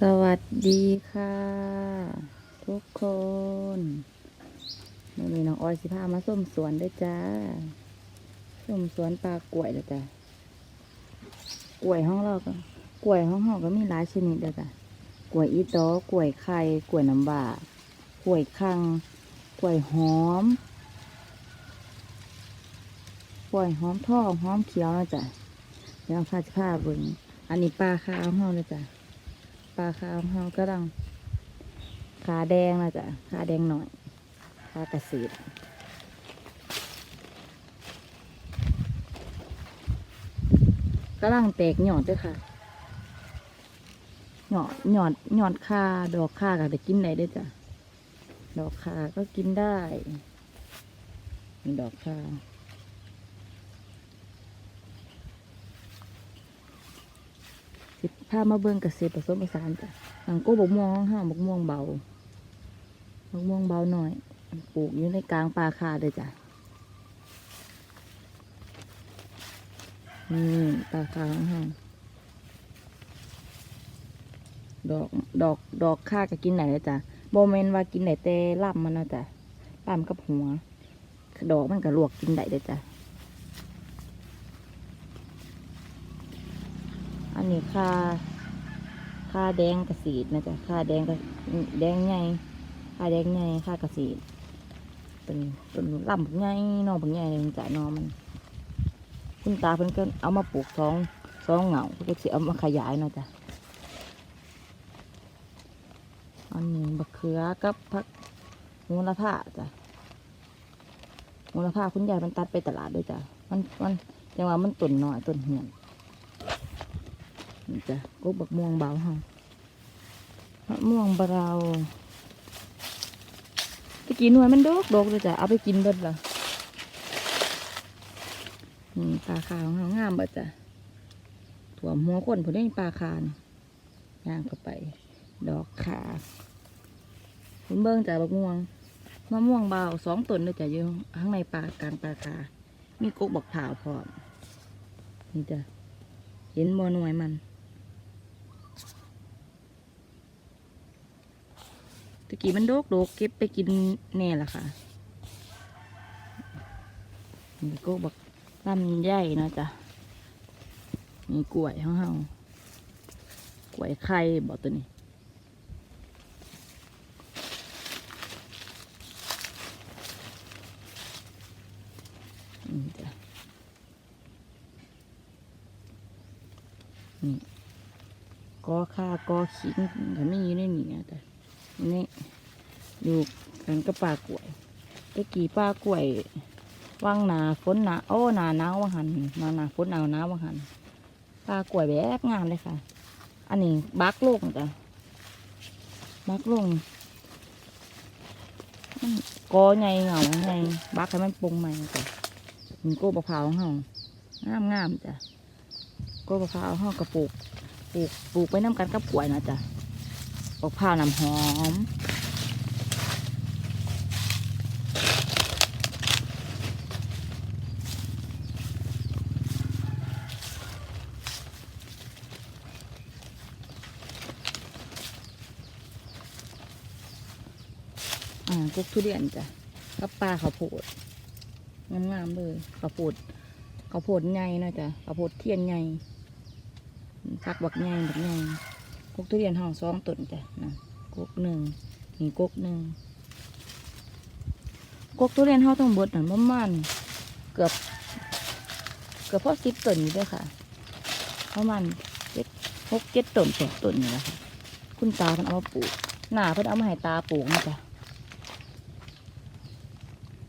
สวัสดีค่ะ ทุกคนวันนี้น้องออยสิพามาส้มสวนด้วยจ้าส้มสวนปลากล้วยเลยจ้ะกล้วยห้องเราก็กล้วยห้องเราก็มีหลายชนิดเลยจ้ะกล้วยอีตอกล้วยไข่กล้วยน้ำว้ากล้วยคังกล้วยหอมกล้วยหอมทองหอมเขียวนะจ้ะเดี๋ยวพาสิพาเบิ่งอันนี้ปลาขาวห้องเลยจ้ะ ปลาขาวเฮากำลังขาแดงนะจ๊ะขาแดงหน่อยขากระสีดกำลังแตกหยอดด้วยค่ะหยอดหยอดหยอดคาดอกคาก็ได้กินได้ด้วยจ้ะดอกคาก็กินได้ มีดอกคา สิพามาเบิ่งเกษตรผสมผสานจ้ะหลังโก้บกม่วงห้าบกม่วงเบาบกม่วงเบาหน่อย ปลูกอยู่ในกลางป่าคาเลยจ้ะนี่ป่าคาห้าดอกดอกดอกค่าก็กินไหนเลยจ้ะโบเมนว่ากินไหนแต่ล่ำมันนะจ้ะล่ำกับหัว ดอกมันก็ลวกกินได้เลยจ้ะ อันนี้ค่า ค่าแดงกระสีนะจ๊ะค่าแดงกระแดงใหญ่ค่าแดงใหญ่ค่ากระสีเป็นเป็นลำบักใหญ่นอบักใหญ่เลยจ้ะนอมันคุณตาเพิ่นก็เอามาปลูกสองสองเหงาเพิ่นก็สิเอามาขยายนะจ้ะอันนี้บักเขือกับผักมูลค่าจ้ะมูลค่าคุณยายมันตัดไปตลาดด้วยจ้ะมันมันจังว่ามันต้นหน้อยต้นเหี่ยน นี่จ้ะกุ๊กบักม่วงเบาเฮามะม่วงเบาตะกี้หน่วยมันโดกโดกเลยจ้ะเอาไปกินเบิดละนี่ปลาคาของเรางามเบิดจ้ะถั่วหัวคนผมได้ปลาคานย่างเข้าไป ดอกขาคุณเบิ้งจ้ะบักม่วงมะม่วงเบาสองต้นเลยจ้ะอยู่ข้างในปลากลางปลาคามีกุ๊กบักผาวพร้อมนี่จ้ะเห็นบ่หน่วยมัน ตะกี้มันโดกโดกเก็บไปกินแน่ละค่ะนี่ก็บอกลำใหญ่เนาะจ้ะมีกล้วยของเฮากล้วยไข่บอกตัวนี้นี่จ้ะนี่กอค่ากอขิงก็ไม่อยู่ในนี้นะจ้ะ นี่อยู่กันก็ปลากล้วยตะกี้ปลากล้วยว่างหนาฝนหนาโอ้หนาหนาวว่างหันนาหนาฝนหนาวหนาวว่างหันปลากล้วยแบบงามเลยค่ะ อันนี้บักลงจ้ะบักลงมันกอไงเหงาไงบักให้มันปรุงใหม่จ้ะมีโก้บะพร้าวของเฮางามงามจ้ะโก้บะพร้าวเฮากระปลูกปลูกปลูกไปน้ำกันกับกล้วยนะจ้ะ บักพร้าวน้ำหอม อ่ากุกทุเรียนจ้ะกับปลาข้าวโพดงามๆเลยข้าวโพดข้าวโพดใหญ่นะจ้ะข้าวโพดเทียนใหญ่ผักบักใหญ่บักใหญ่ กุกทุเรียนห้องสองต้นจ้ะนะกกหนึ่งนี่กกหนึ่งกกทุเรียนเฮาต้องเบิดนั่นประมาณเกือบ เกือบพอสิบต้นอยู่ด้วยค่ะประมาณเจ็ดหกเจ็ดต้นแปดต้นนี่แหละค่ะคุณตาเพิ่นเอามาปลูกหน้าเพิ่นเอามาให้ตาปลูกนะจ๊ะ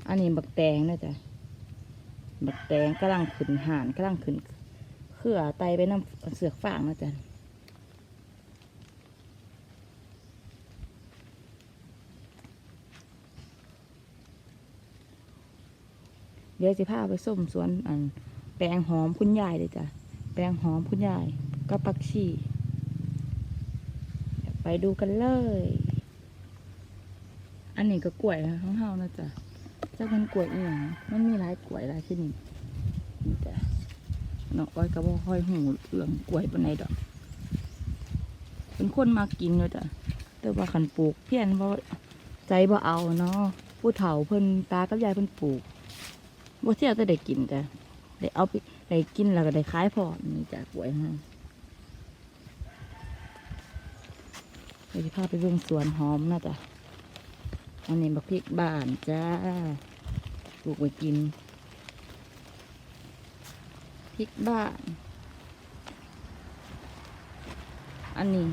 อันนี้บักแตงนะจ๊ะบักแตงกำลังขึ้นห่านกำลังขึ้นเครือไตไปน้ำเสือกฟางนะจ๊ะ เดี๋ยวสิพาไปส้มสวนอันแปลงหอมคุณยายเลยจ้ะแปลงหอมคุณยายกับปักชีไปดูกันเลย อันนี้ก็กล้วยของเฮานะจ๊ะเจ้ามันกล้วยอีหยังมันมีหลายกล้วยหลายชนิดนี่จ้ะน้องอ้อยก็บ่ค่อยหูเรื่องกล้วยปานใดดอก เป็นคนมากินเลยจ้ะแต่ว่าขันปลูกเพี้ยนเพราะใจบ่เอาเนาะผู้เฒ่าเพิ่นตากับยายเพิ่นปลูก บ่เที่ยวแต่ได้กินจ้ะได้เอาไปได้กินแล้วก็ได้ขายพอนี่จ้ะกล้วยฮะเดี๋ยวพาไปเบิ่งสวนหอมนะจ้ะอันนี้บักพริกบ้านจ้าปลูกไว้กินพริกบ้าน อันนี้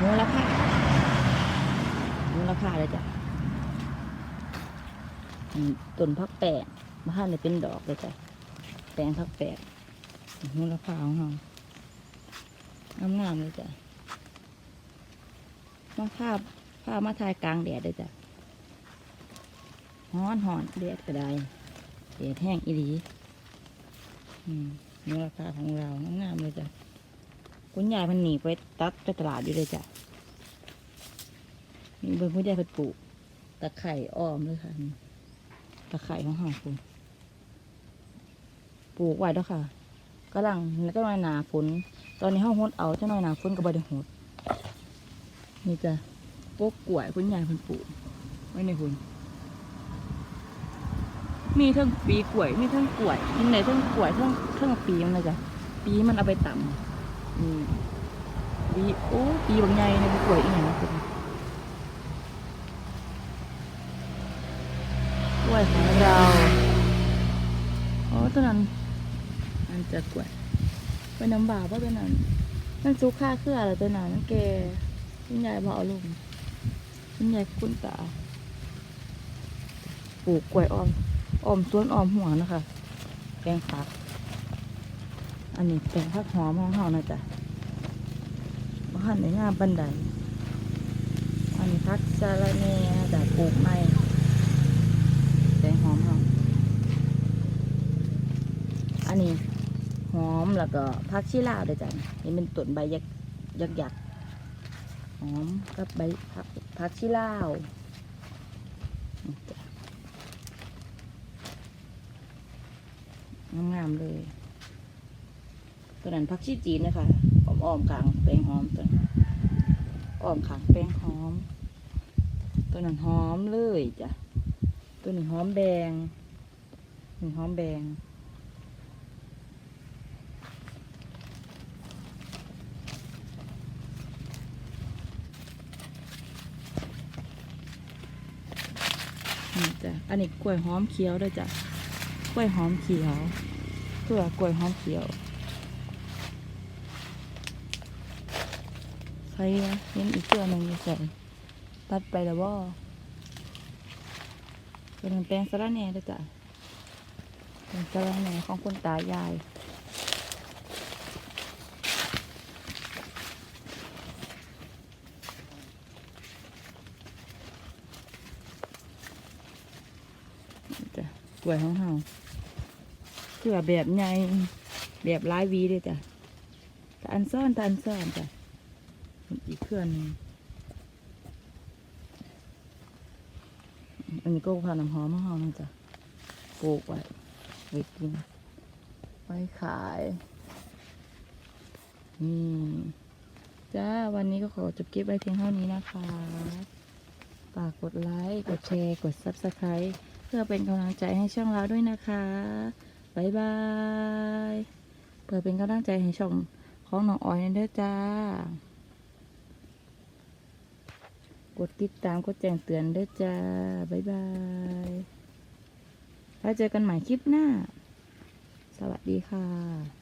มูลค่ามูลค่าเลยจ้ะ ต้นพักแปะมาห้เลยเป็นดอกเลยจ้ะแปลงพักแปะมูลค่าของเรางามๆเลยจ้ะมาภาพภาพมาถ่ายกลางแดดเลยจ้ะฮ้อนหอนแดดก็ไดแดดแห้งอีหลีอืมมูลค่าของเรางามๆเลยจ้ะคุณยายมันหนีไปตัดไปตลาดอยู่เลยจ้ะนี่เบิ่งคุณยายเพิ่นปลูกตะไคร่อ้อมเลยค่ะ ตะไคร่ของห่าคุณปลูกไว้แล้วค่ะกำลังแล้วก็มาหนาฝนตอนนี้ห้องฮดเอาเจ้าหน่อยหนาฝนก็บ่ได้หดนี่จ้ะปกกล้วยคุณยายเพิ่นปลูกไว้ในหุ่นมีทั้งปีกล้วยมีทั้งกล้วยมีไหนทั้งกล้วยทั้งทั้งปีมันเลยจ้ะปีมันเอาไปต่ำอืมปีโอ้ปีบางใหญ่ในกล้วยอีกอย่างนะคุณ ล้วยของเราอ๋อตัวนั้นอันจะกล้วยเป็นน้ำบาป่ะตัวนั้นนั่นซุกค่าเครืออะไรตัวนั้นนั่นแกคุณยายบอกเอาลงคุณยายคุณตาปลูกกล้วยอ้อมอ้อมสวนอ้อมหัวนะคะแปลงผัก อันนี้แปลงผักหอมของเขานะจ๊ะบ้านในงามบันไดอันนี้พักสะระแหน่จากปลูกไม้แตงหอมเขา อันนี้หอมแล้วก็พักชีลาวด้อจ้ะนี่เป็นต้นใบยักยักยักหอมกับใบพักพักชีลาวงามๆเลยตัวนั้นพักชีจีนนะคะอ้อมๆกลางแปลงหอมตัวอ้อมขางแปลงหอม ตัวนั้นหอมเลยจ้ะตัวนี้หอมแดงนี่หอมแดง นี่จ้ะอันนี้กล้วยหอมเขียวด้วยจ้ะกล้วยหอมเขียวตัวกล้วยหอมเขียวใช่นะเห็นอีกตัวหนึ่งใส่ตัดไปแล้วว่าเป็นแปลงสระแหน่ด้วยจ้ะเป็นสระแหน่ของคนตายายนี่จ้ะกล้ วยของเฮาเสือแบบใหญ่แบบลายวีเลยจ้ะต่อันซ่อนต่อันซ่อนจ้ะอีกเครื่องนึงอันนี้ก็พาน้ำหอมมาหอมนะจ๊ะปลูกไว้ไว้กินไว้ขายนี่จ้า วันนี้ก็ขอจบคลิปไว้เพียงเท่านี้นะคะฝากกดไลค์ กดแชร์ กด Subscribe พื่อเป็นกำลังใจให้ช่องเราด้วยนะคะบายบายเพื่อเป็นกำลังใจให้ช่องของน้องออยด้วยจ้า กดติดตามกดแจ้งเตือนด้วยจ้าบายบายแล้วเจอกันใหม่คลิปหน้า สวัสดีค่ะ